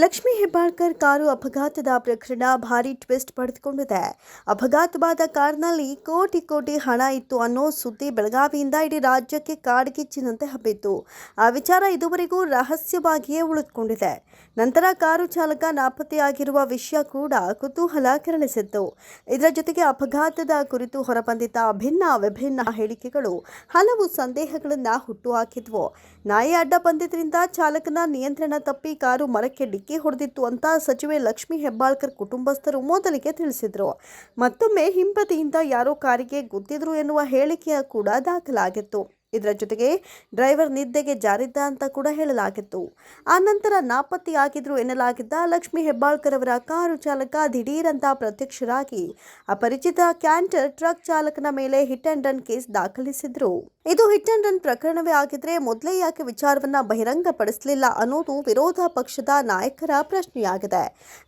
Lakshmi Hebbalkar car ಅಪಘಾತದ ಪ್ರಕರಣ ಭಾರಿ ಟ್ವಿಸ್ಟ್ ಪಡೆದುಕೊಂಡಿದೆ. ಅಪಘಾತವಾದ ಕಾರ್ನಲ್ಲಿ ಕೋಟಿ ಕೋಟಿ ಹಣ ಇತ್ತು ಅನ್ನೋ ಸುದ್ದಿ ಬೆಳಗಾವಿಯಿಂದ ಇಡೀ ರಾಜ್ಯಕ್ಕೆ ಕಾಡ್ಗಿಚ್ಚಿನಂತೆ ಹಬ್ಬಿತ್ತು. ಆ ವಿಚಾರ ಇದುವರೆಗೂ ರಹಸ್ಯವಾಗಿಯೇ ಉಳಿದುಕೊಂಡಿದೆ. ನಂತರ ಕಾರು ಚಾಲಕ ನಾಪತ್ತೆಯಾಗಿರುವ ವಿಷಯ ಕೂಡ ಕುತೂಹಲ ಕೆರಳಿಸಿತ್ತು ಇದರ ಜೊತೆಗೆ ಅಪಘಾತದ ಕುರಿತು ಹೊರಬಂದಿದ್ದ ಭಿನ್ನ ವಿಭಿನ್ನ ಹೇಳಿಕೆಗಳು ಹಲವು ಸಂದೇಹಗಳನ್ನು ಹುಟ್ಟುಹಾಕಿದ್ವು ನಾಯಿ ಅಡ್ಡ ಬಂದಿದ್ದರಿಂದ ಚಾಲಕನ ನಿಯಂತ್ರಣ ತಪ್ಪಿ ಕಾರು ಮರಕ್ಕೆ ಡಿಕ್ಕಿ ಹೊಡೆದಿತ್ತು ಅಂತ ಸಚಿವೆ ಲಕ್ಷ್ಮಿ ಹೆಬ್ಬಾಳ್ಕರ್ ಕುಟುಂಬಸ್ಥರು ಮೊದಲಿಗೆ ತಿಳಿಸಿದರು. ಮತ್ತೊಮ್ಮೆ ಹಿಂಬದಿಯಿಂದ ಯಾರೋ ಕಾರಿಗೆ ಗುದ್ದಿದ್ರು ಎನ್ನುವ ಹೇಳಿಕೆಯ ಕೂಡ ದಾಖಲಾಗಿತ್ತು. ಇದರ ಜೊತೆಗೆ ಡ್ರೈವರ್ ನಿದ್ದೆಗೆ ಜಾರಿದ್ದ ಅಂತ ಕೂಡ ಹೇಳಲಾಗಿತ್ತು. ಆ ನಂತರ ನಾಪತ್ತೆಯಾಗಿದ್ರು ಎನ್ನಲಾಗಿದ್ದ ಲಕ್ಷ್ಮಿ ಹೆಬ್ಬಾಳ್ಕರ್ ಅವರ ಕಾರು ಚಾಲಕ ದಿಢೀರಂತ ಪ್ರತ್ಯಕ್ಷರಾಗಿ ಅಪರಿಚಿತ ಕ್ಯಾಂಟರ್ ಟ್ರಕ್ ಚಾಲಕನ ಮೇಲೆ ಹಿಟ್ ಅಂಡ್ ರನ್ ಕೇಸ್ ದಾಖಲಿಸಿದ್ರು. ಇದು ಹಿಟ್ ಅಂಡ್ ರನ್ ಪ್ರಕರಣವೇ ಆಗಿದ್ರೆ ಮೊದಲೇ ಯಾಕೆ ವಿಚಾರವನ್ನ ಬಹಿರಂಗಪಡಿಸಲಿಲ್ಲ ಅನ್ನೋದು ವಿರೋಧ ಪಕ್ಷದ ನಾಯಕರ ಪ್ರಶ್ನೆಯಾಗಿದೆ.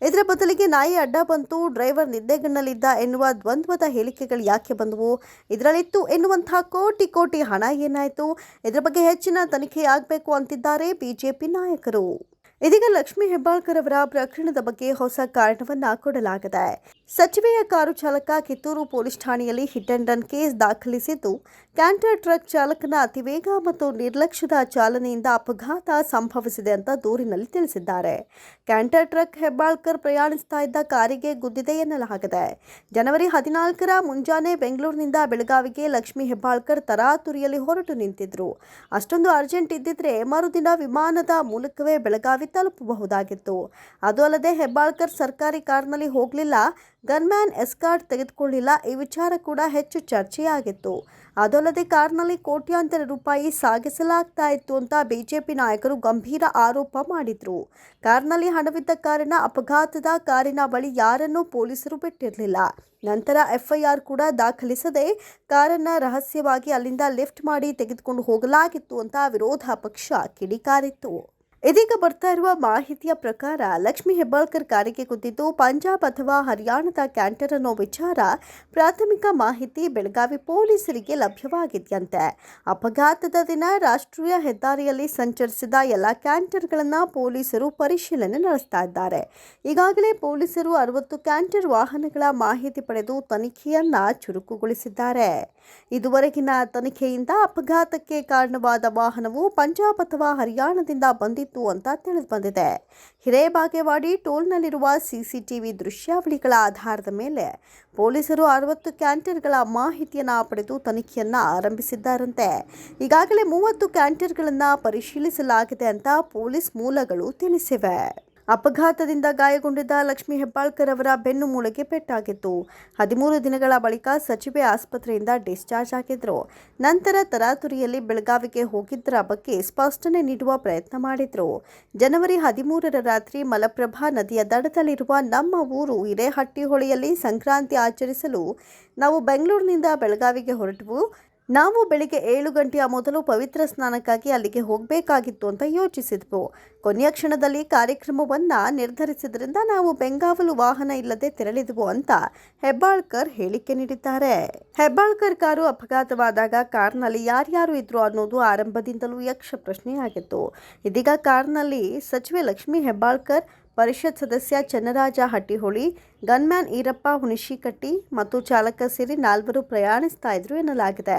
ಇದರ ಬದಲಿಗೆ ನಾಯಿ ಅಡ್ಡ ಬಂತು, ಡ್ರೈವರ್ ನಿದ್ದೆಗಣ್ಣಲ್ಲಿದ್ದ ಎನ್ನುವ ದ್ವಂದ್ವದ ಹೇಳಿಕೆಗಳು ಯಾಕೆ ಬಂದವು? ಇದರಲ್ಲಿತ್ತು ಎನ್ನುವಂತಹ ಕೋಟಿ ಕೋಟಿ ಹಣ ಏನಾಯಿತು? ಇದರ ಬಗ್ಗೆ ಹೆಚ್ಚಿನ ತನಿಖೆ ಆಗಬೇಕು ಅಂತಿದ್ದಾರೆ ಬಿಜೆಪಿ ನಾಯಕರು. ಇದೀಗ ಲಕ್ಷ್ಮೀ ಹೆಬ್ಬಾಳ್ಕರ್ ಅವರ ಪ್ರಕರಣದ ಬಗ್ಗೆ ಹೊಸ ಕಾರಣವನ್ನ ಕೊಡಲಾಗಿದೆ ಸಚಿವೆಯ ಕಾರು ಚಾಲಕ ಕಿತ್ತೂರು ಪೊಲೀಸ್ ಠಾಣೆಯಲ್ಲಿ ಹಿಟ್ ಅಂಡ್ ರನ್ ಕೇಸ್ ದಾಖಲಿಸಿದ್ದು, ಕ್ಯಾಂಟರ್ ಟ್ರಕ್ ಚಾಲಕನ ಅತಿವೇಗ ಮತ್ತು ನಿರ್ಲಕ್ಷ್ಯದ ಚಾಲನೆಯಿಂದ ಅಪಘಾತ ಸಂಭವಿಸಿದೆ ಅಂತ ದೂರಿನಲ್ಲಿ ತಿಳಿಸಿದ್ದಾರೆ. ಕ್ಯಾಂಟರ್ ಟ್ರಕ್ ಹೆಬ್ಬಾಳ್ಕರ್ ಪ್ರಯಾಣಿಸ್ತಾ ಇದ್ದ ಕಾರಿಗೆ ಗುದ್ದಿದೆ ಎನ್ನಲಾಗಿದೆ. ಜನವರಿ ಹದಿನಾಲ್ಕರ ಮುಂಜಾನೆ ಬೆಂಗಳೂರಿನಿಂದ ಬೆಳಗಾವಿಗೆ ಲಕ್ಷ್ಮೀ ಹೆಬ್ಬಾಳ್ಕರ್ ತರಾತುರಿಯಲ್ಲಿ ಹೊರಟು ನಿಂತಿದ್ರು. ಅಷ್ಟೊಂದು ಅರ್ಜೆಂಟ್ ಇದ್ದಿದ್ರೆ ಮರುದಿನ ವಿಮಾನದ ಮೂಲಕವೇ ಬೆಳಗಾವಿ ತಲುಪಬಹುದಾಗಿತ್ತು. ಅದು ಅಲ್ಲದೆ ಹೆಬ್ಬಾಳ್ಕರ್ ಸರ್ಕಾರಿ ಕಾರ್ನಲ್ಲಿ ಹೋಗಲಿಲ್ಲ, ಗನ್ಮ್ಯಾನ್ ಎಸ್ಕಾರ್ಟ್ ತೆಗೆದುಕೊಳ್ಳಿಲ್ಲ ಈ ವಿಚಾರ ಕೂಡ ಹೆಚ್ಚು ಚರ್ಚೆಯಾಗಿತ್ತು. ಅದಲ್ಲದೆ ಕಾರ್ನಲ್ಲಿ ಕೋಟ್ಯಾಂತರ ರೂಪಾಯಿ ಸಾಗಿಸಲಾಗ್ತಾ ಇತ್ತು ಅಂತ ಬಿಜೆಪಿ ನಾಯಕರು ಗಂಭೀರ ಆರೋಪ ಮಾಡಿದ್ರು. ಕಾರ್ನಲ್ಲಿ ಹಣವಿದ್ದ ಕಾರಣ ಅಪಘಾತದ ಕಾರಿನ ಬಳಿ ಯಾರನ್ನೂ ಪೊಲೀಸರು ಬಿಟ್ಟಿರಲಿಲ್ಲ. ನಂತರ ಎಫ್ಐಆರ್ ಕೂಡ ದಾಖಲಿಸದೆ ಕಾರನ್ನ ರಹಸ್ಯವಾಗಿ ಅಲ್ಲಿಂದ ಲಿಫ್ಟ್ ಮಾಡಿ ತೆಗೆದುಕೊಂಡು ಹೋಗಲಾಗಿತ್ತು ಅಂತ ವಿರೋಧ ಪಕ್ಷ ಕಿಡಿಕಾರಿತ್ತು. ಇದೀಗ ಬರ್ತಾ ಇರುವ ಮಾಹಿತಿಯ ಪ್ರಕಾರ ಲಕ್ಷ್ಮಿ ಹೆಬ್ಬಾಳ್ಕರ್ ಕಾರಿಗೆ ಕುಂತಿದ್ದು ಪಂಜಾಬ್ ಅಥವಾ ಹರಿಯಾಣದ ಕ್ಯಾಂಟರ್ ಅನ್ನೋ ವಿಚಾರ ಪ್ರಾಥಮಿಕ ಮಾಹಿತಿ ಬೆಳಗಾವಿ ಪೊಲೀಸರಿಗೆ ಲಭ್ಯವಾಗಿದೆಯಂತೆ. ಅಪಘಾತದ ದಿನ ರಾಷ್ಟ್ರೀಯ ಹೆದ್ದಾರಿಯಲ್ಲಿ ಸಂಚರಿಸಿದ ಎಲ್ಲ ಕ್ಯಾಂಟರ್ಗಳನ್ನು ಪೊಲೀಸರು ಪರಿಶೀಲನೆ ನಡೆಸ್ತಾ ಇದ್ದಾರೆ. ಈಗಾಗಲೇ ಪೊಲೀಸರು ಅರವತ್ತು ಕ್ಯಾಂಟರ್ ವಾಹನಗಳ ಮಾಹಿತಿ ಪಡೆದು ತನಿಖೆಯನ್ನು ಚುರುಕುಗೊಳಿಸಿದ್ದಾರೆ. ಇದುವರೆಗಿನ ತನಿಖೆಯಿಂದ ಅಪಘಾತಕ್ಕೆ ಕಾರಣವಾದ ವಾಹನವು ಪಂಜಾಬ್ ಅಥವಾ ಹರಿಯಾಣದಿಂದ ಬಂದಿತ್ತು ಅಂತ ತಿಳಿದು ಬಂದಿದೆ. ಹಿರೇಬಾಗೇವಾಡಿ ಟೋಲ್ನಲ್ಲಿರುವ ಸಿಸಿಟಿವಿ ದೃಶ್ಯಾವಳಿಗಳ ಆಧಾರದ ಮೇಲೆ ಪೊಲೀಸರು ಅರವತ್ತು ಕ್ಯಾಂಟರ್ಗಳ ಮಾಹಿತಿಯನ್ನು ಪಡೆದು ತನಿಖೆಯನ್ನು ಆರಂಭಿಸಿದ್ದಾರಂತೆ. ಈಗಾಗಲೇ ಮೂವತ್ತು ಕ್ಯಾಂಟರ್ಗಳನ್ನು ಪರಿಶೀಲಿಸಲಾಗಿದೆ ಅಂತ ಪೊಲೀಸ್ ಮೂಲಗಳು ತಿಳಿಸಿವೆ. ಅಪಘಾತದಿಂದ ಗಾಯಗೊಂಡಿದ್ದ ಲಕ್ಷ್ಮೀ ಹೆಬ್ಬಾಳ್ಕರ್ ಅವರ ಬೆನ್ನು ಮೂಳೆಗೆ ಪೆಟ್ಟಾಗಿತ್ತು. ಹದಿಮೂರು ದಿನಗಳ ಬಳಿಕ ಸಚಿವೆ ಆಸ್ಪತ್ರೆಯಿಂದ ಡಿಸ್ಚಾರ್ಜ್ ಆಗಿದ್ರು. ನಂತರ ತರಾತುರಿಯಲ್ಲಿ ಬೆಳಗಾವಿಗೆ ಹೋಗಿದ್ದರ ಬಗ್ಗೆ ಸ್ಪಷ್ಟನೆ ನೀಡುವ ಪ್ರಯತ್ನ ಮಾಡಿದ್ರು. ಜನವರಿ ಹದಿಮೂರರ ರಾತ್ರಿ ಮಲಪ್ರಭಾ ನದಿಯ ದಡದಲ್ಲಿರುವ ನಮ್ಮ ಊರು ಹಿರೇಹಟ್ಟಿಹೊಳೆಯಲ್ಲಿ ಸಂಕ್ರಾಂತಿ ಆಚರಿಸಲು ನಾವು ಬೆಂಗಳೂರಿನಿಂದ ಬೆಳಗಾವಿಗೆ ಹೊರಟವು. ನಾವು ಬೆಳಿಗ್ಗೆ ಏಳು ಗಂಟೆಯ ಮೊದಲು ಪವಿತ್ರ ಸ್ನಾನಕ್ಕಾಗಿ ಅಲ್ಲಿಗೆ ಹೋಗಬೇಕಾಗಿತ್ತು ಅಂತ ಯೋಚಿಸಿದ್ವು. ಕೊನೆಯ ಕ್ಷಣದಲ್ಲಿ ಕಾರ್ಯಕ್ರಮವನ್ನು ನಿರ್ಧರಿಸಿದ್ರಿಂದ ನಾವು ಬೆಂಗಾವಲು ವಾಹನ ಇಲ್ಲದೆ ತೆರಳಿದ್ವು ಅಂತ ಹೆಬ್ಬಾಳ್ಕರ್ ಹೇಳಿಕೆ ನೀಡಿದ್ದಾರೆ. ಹೆಬ್ಬಾಳ್ಕರ್ ಕಾರು ಅಪಘಾತವಾದಾಗ ಕಾರ್ನಲ್ಲಿ ಯಾರ್ಯಾರು ಇದ್ರು ಅನ್ನೋದು ಆರಂಭದಿಂದಲೂ ಯಕ್ಷ ಪ್ರಶ್ನೆಯಾಗಿತ್ತು. ಇದೀಗ ಕಾರ್ನಲ್ಲಿ ಸಚಿವೆ ಲಕ್ಷ್ಮೀ ಹೆಬ್ಬಾಳ್ಕರ್, ಪರಿಷತ್ ಸದಸ್ಯ ಚನ್ನರಾಜ ಹಟ್ಟಿಹೊಳಿ ಗನ್ಮ್ಯಾನ್ ಈರಪ್ಪ ಹುಣಿಶಿಕಟ್ಟಿ ಮತ್ತು ಚಾಲಕ ಸೇರಿ ನಾಲ್ವರು ಪ್ರಯಾಣಿಸ್ತಾ ಇದ್ರು ಎನ್ನಲಾಗಿದೆ.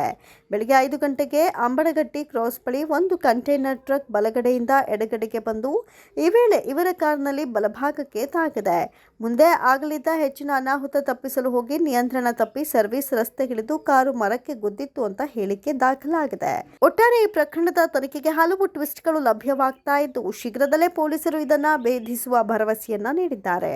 ಬೆಳಗ್ಗೆ ಐದು ಗಂಟೆಗೆ ಅಂಬಡಗಟ್ಟಿ ಕ್ರಾಸ್ ಬಳಿ ಒಂದು ಕಂಟೈನರ್ ಟ್ರಕ್ ಬಲಗಡೆಯಿಂದ ಎಡಗಡೆಗೆ ಬಂದು ಈ ವೇಳೆ ಇವರ ಕಾರ್ನಲ್ಲಿ ಬಲಭಾಗಕ್ಕೆ ತಾಗಿದೆ. ಮುಂದೆ ಆಗಲಿದ್ದ ಹೆಚ್ಚಿನ ಅನಾಹುತ ತಪ್ಪಿಸಲು ಹೋಗಿ ನಿಯಂತ್ರಣ ತಪ್ಪಿ ಸರ್ವಿಸ್ ರಸ್ತೆಗಿಳಿದು ಕಾರು ಮರಕ್ಕೆ ಗುದ್ದಿತ್ತು ಅಂತ ಹೇಳಿಕೆ ದಾಖಲಾಗಿದೆ. ಒಟ್ಟಾರೆ ಈ ಪ್ರಕರಣದ ತನಿಖೆಗೆ ಹಲವು ಟ್ವಿಸ್ಟ್ಗಳು ಲಭ್ಯವಾಗ್ತಾ ಇದ್ದು, ಶೀಘ್ರದಲ್ಲೇ ಪೊಲೀಸರು ಇದನ್ನ ಭೇದಿಸುವ ಭರವಸೆಯನ್ನ ನೀಡಿದ್ದಾರೆ.